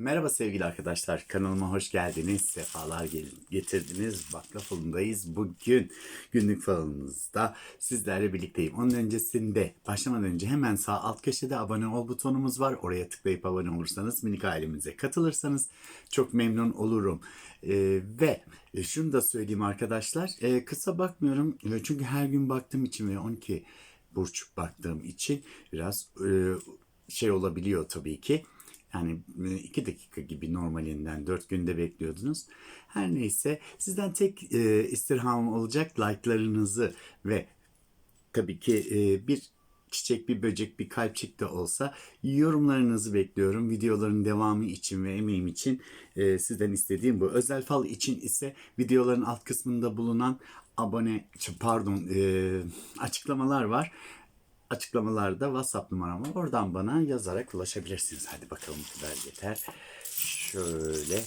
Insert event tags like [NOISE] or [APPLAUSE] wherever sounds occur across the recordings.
Merhaba sevgili arkadaşlar, kanalıma hoş geldiniz, sefalar getirdiniz. Bakla falındayız. Bugün günlük falımızda sizlerle birlikteyim. Onun öncesinde, başlamadan önce hemen sağ alt köşede abone ol butonumuz var. Oraya tıklayıp abone olursanız, minik ailemize katılırsanız çok memnun olurum. Ee, ve şunu da söyleyeyim arkadaşlar, ee, kısa bakmıyorum Ee, çünkü her gün baktığım için ve 12 burç baktığım için biraz e, şey olabiliyor tabii ki. Yani e, iki dakika gibi normalinden dört günde bekliyordunuz. Her neyse sizden tek e, istirhamım olacak like'larınızı ve tabii ki e, bir çiçek, bir böcek, bir kalpçik de olsa yorumlarınızı bekliyorum. Videoların devamı için ve emeğim için e, sizden istediğim bu. Özel fal için ise videoların alt kısmında bulunan abone, pardon e, açıklamalar var. Açıklamalarda WhatsApp numaram var. Oradan bana yazarak ulaşabilirsiniz. Hadi bakalım bu kadar yeter. Şöyle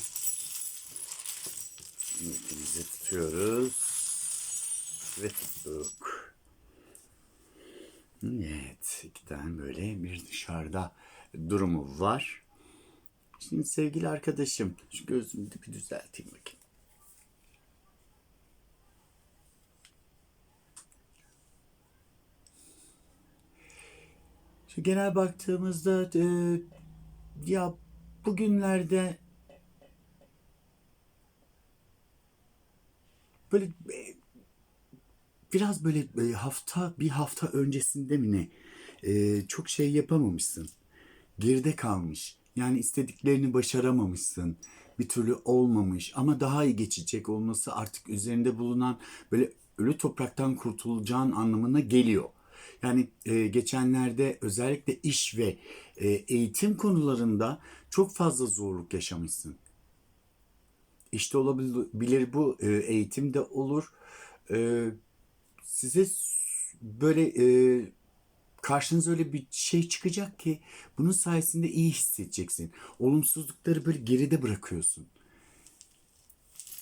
niyetimizi tutuyoruz ve tuttuk. Evet, iki tane böyle bir dışarıda durumu var. Şimdi sevgili arkadaşım, şu gözümü bir düzelteyim bakayım. Şu genel baktığımızda e, ya bugünlerde böyle e, biraz böyle e, hafta bir hafta öncesinde mi ne e, çok şey yapamamışsın. Geride kalmış. Yani istediklerini başaramamışsın. Bir türlü olmamış ama daha iyi geçecek olması artık üzerinde bulunan böyle ölü topraktan kurtulacağın anlamına geliyor. Yani e, geçenlerde özellikle iş ve e, eğitim konularında çok fazla zorluk yaşamışsın. İşte olabilir bu e, eğitimde olur. E, size böyle e, karşınıza öyle bir şey çıkacak ki bunun sayesinde iyi hissedeceksin. Olumsuzlukları böyle geride bırakıyorsun.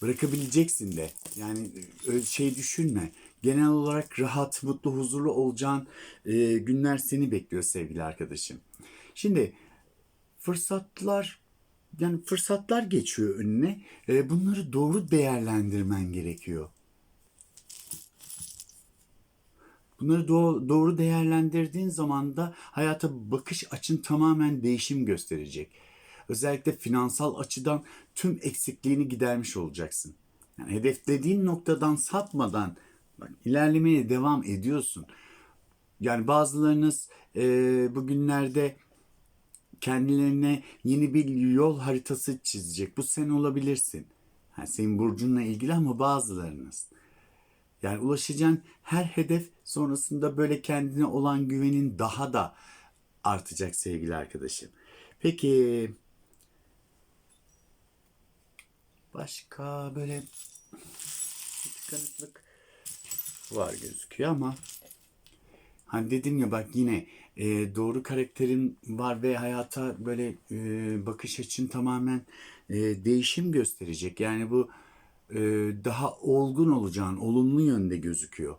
Bırakabileceksin de. Yani öyle şey düşünme. Genel olarak rahat, mutlu, huzurlu olacağın e, günler seni bekliyor sevgili arkadaşım. Şimdi fırsatlar yani fırsatlar geçiyor önüne. E, bunları doğru değerlendirmen gerekiyor. Bunları doğ- doğru değerlendirdiğin zaman da hayata bakış açın tamamen değişim gösterecek. Özellikle finansal açıdan tüm eksikliğini gidermiş olacaksın. Yani hedeflediğin noktadan sapmadan bak, ilerlemeye devam ediyorsun. Yani bazılarınız e, bugünlerde kendilerine yeni bir yol haritası çizecek. Bu sen olabilirsin. Yani senin burcunla ilgili ama bazılarınız. Yani ulaşacağın her hedef sonrasında böyle kendine olan güvenin daha da artacak sevgili arkadaşım. Peki başka böyle tıkanıklık var gözüküyor ama hani dedim ya bak yine e, doğru karakterin var ve hayata böyle e, bakış açın tamamen e, değişim gösterecek. Yani bu e, daha olgun olacağın, olumlu yönde gözüküyor.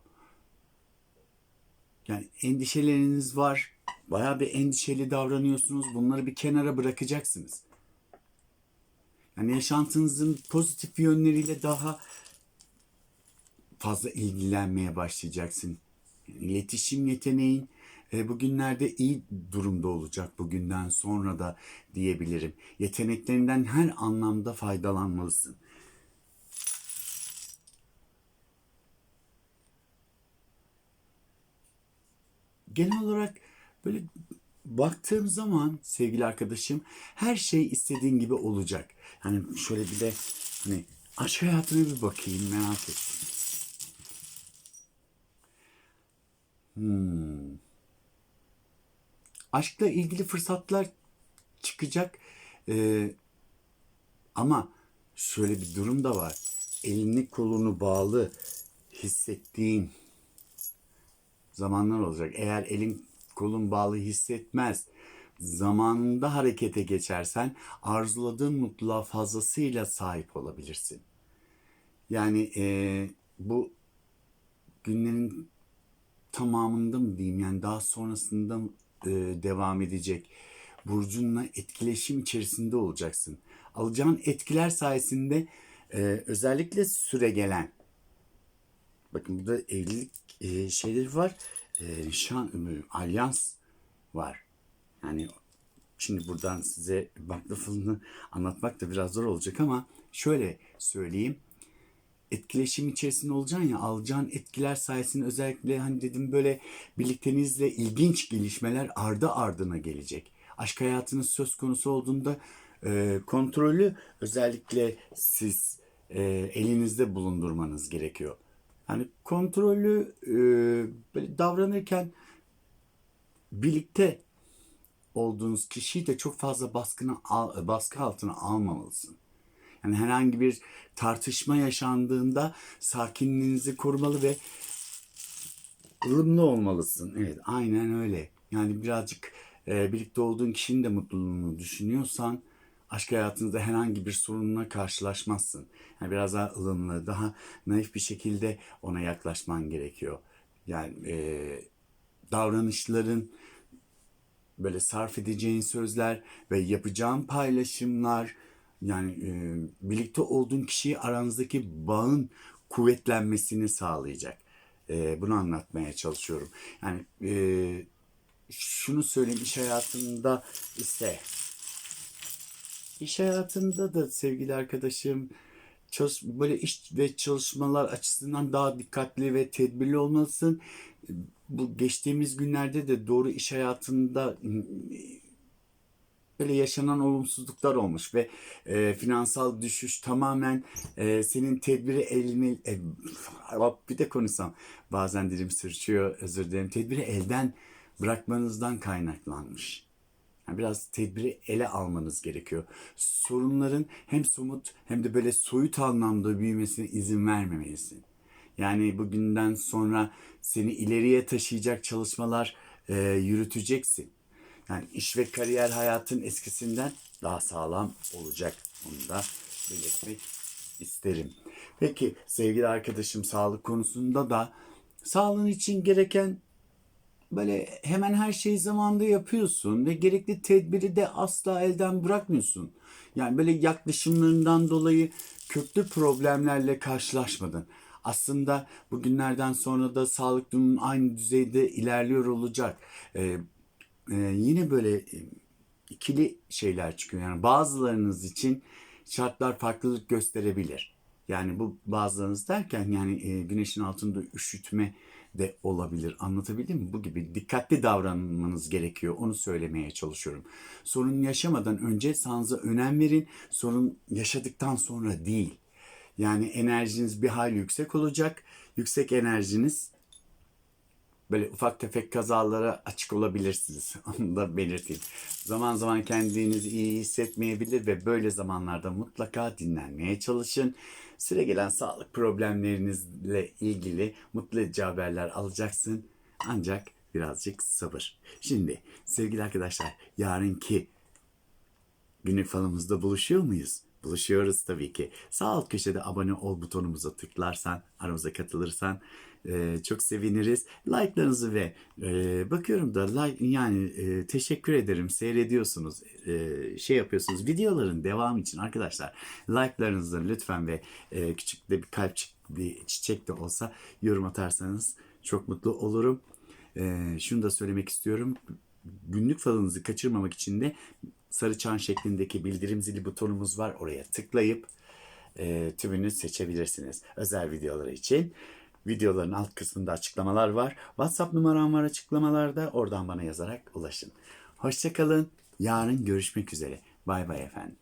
Yani endişeleriniz var. Bayağı bir endişeli davranıyorsunuz. Bunları bir kenara bırakacaksınız. Yani yaşantınızın pozitif yönleriyle daha fazla ilgilenmeye başlayacaksın. İletişim yeteneğin e, bugünlerde iyi durumda olacak bugünden sonra da diyebilirim. Yeteneklerinden her anlamda faydalanmalısın. genel olarak böyle baktığım zaman sevgili arkadaşım her şey istediğin gibi olacak. Hani şöyle bir de hani aşk hayatına bir bakayım merak ettim. Hmm. Aşkla ilgili fırsatlar çıkacak Ee, ama şöyle bir durum da var. Elini kolunu bağlı hissettiğin zamanlar olacak. Eğer elin kolun bağlı hissetmez, zamanında harekete geçersen arzuladığın mutluluğa fazlasıyla sahip olabilirsin. Yani eee, bu günlerin tamamında mı diyeyim yani daha sonrasında eee, devam edecek burcunla etkileşim içerisinde olacaksın. Alacağın etkiler sayesinde e, özellikle süre gelen bakın burada evlilik e, şeyleri var. E, nişan, e, alyans var. Yani şimdi buradan size bakla falını anlatmak da biraz zor olacak ama şöyle söyleyeyim etkileşim içerisinde olacaksın ya alacağın etkiler sayesinde özellikle hani dedim böyle birlikteliğinizle ilginç gelişmeler ardı ardına gelecek. Aşk hayatınız söz konusu olduğunda e, kontrolü özellikle siz e, elinizde bulundurmanız gerekiyor. Yani kontrolü e, böyle davranırken birlikte olduğunuz kişiyi de çok fazla baskına baskı altına almamalısın. Yani herhangi bir tartışma yaşandığında sakinliğinizi korumalı ve ılımlı olmalısın. Evet, aynen öyle. Yani birazcık e, birlikte olduğun kişinin de mutluluğunu düşünüyorsan aşk hayatınızda herhangi bir sorunla karşılaşmazsın. Yani biraz daha ılımlı, daha naif bir şekilde ona yaklaşman gerekiyor. Yani e, davranışların böyle sarf edeceğin sözler ve yapacağın paylaşımlar yani e, birlikte olduğun kişiyi aranızdaki bağın kuvvetlenmesini sağlayacak. E, bunu anlatmaya çalışıyorum. Yani e, şunu söyleyeyim iş hayatında ise iş hayatında da sevgili arkadaşım çalış, böyle iş ve çalışmalar açısından daha dikkatli ve tedbirli olmalısın. Bu geçtiğimiz günlerde de doğru iş hayatında böyle yaşanan olumsuzluklar olmuş ve e, finansal düşüş tamamen e, senin tedbiri eline e, bir de konuşsam bazen dilim sürçüyor özür dilerim tedbiri elden bırakmanızdan kaynaklanmış. Yani biraz tedbiri ele almanız gerekiyor. Sorunların hem somut hem de böyle soyut anlamda büyümesine izin vermemelisin. Yani bugünden sonra seni ileriye taşıyacak çalışmalar e, yürüteceksin. Yani iş ve kariyer hayatın eskisinden daha sağlam olacak. Onu da belirtmek isterim. Peki sevgili arkadaşım sağlık konusunda da sağlığın için gereken böyle hemen her şeyi zamanında yapıyorsun ve gerekli tedbiri de asla elden bırakmıyorsun. Yani böyle yaklaşımlarından dolayı köklü problemlerle karşılaşmadın. Aslında bugünlerden sonra da sağlık durumunun aynı düzeyde ilerliyor olacak. Ee, e, yine böyle e, ikili şeyler çıkıyor. Yani bazılarınız için şartlar farklılık gösterebilir. Yani bu bazılarınız derken yani e, güneşin altında üşütme de olabilir. Anlatabildim mi? Bu gibi dikkatli davranmanız gerekiyor. Onu söylemeye çalışıyorum. Sorun yaşamadan önce sağlığınıza önem verin. Sorun yaşadıktan sonra değil. Yani enerjiniz bir hayli yüksek olacak. Yüksek enerjiniz böyle ufak tefek kazalara açık olabilirsiniz. [LAUGHS] Onu da belirteyim. Zaman zaman kendinizi iyi hissetmeyebilir ve böyle zamanlarda mutlaka dinlenmeye çalışın. Süre gelen sağlık problemlerinizle ilgili mutlu edici haberler alacaksın. Ancak birazcık sabır. Şimdi sevgili arkadaşlar yarınki günlük falımızda buluşuyor muyuz? Buluşuyoruz tabii ki. Sağ alt köşede abone ol butonumuza tıklarsan, aramıza katılırsan e, çok seviniriz. Like'larınızı ve e, bakıyorum da like yani e, teşekkür ederim seyrediyorsunuz, e, şey yapıyorsunuz. Videoların devamı için arkadaşlar like'larınızı lütfen ve e, küçük de bir kalpçik bir çiçek de olsa yorum atarsanız çok mutlu olurum. E, şunu da söylemek istiyorum. Günlük falınızı kaçırmamak için de sarı çan şeklindeki bildirim zili butonumuz var. Oraya tıklayıp e, tümünü seçebilirsiniz. Özel videoları için. Videoların alt kısmında açıklamalar var. WhatsApp numaram var açıklamalarda. Oradan bana yazarak ulaşın. Hoşçakalın. Yarın görüşmek üzere. Bay bay efendim.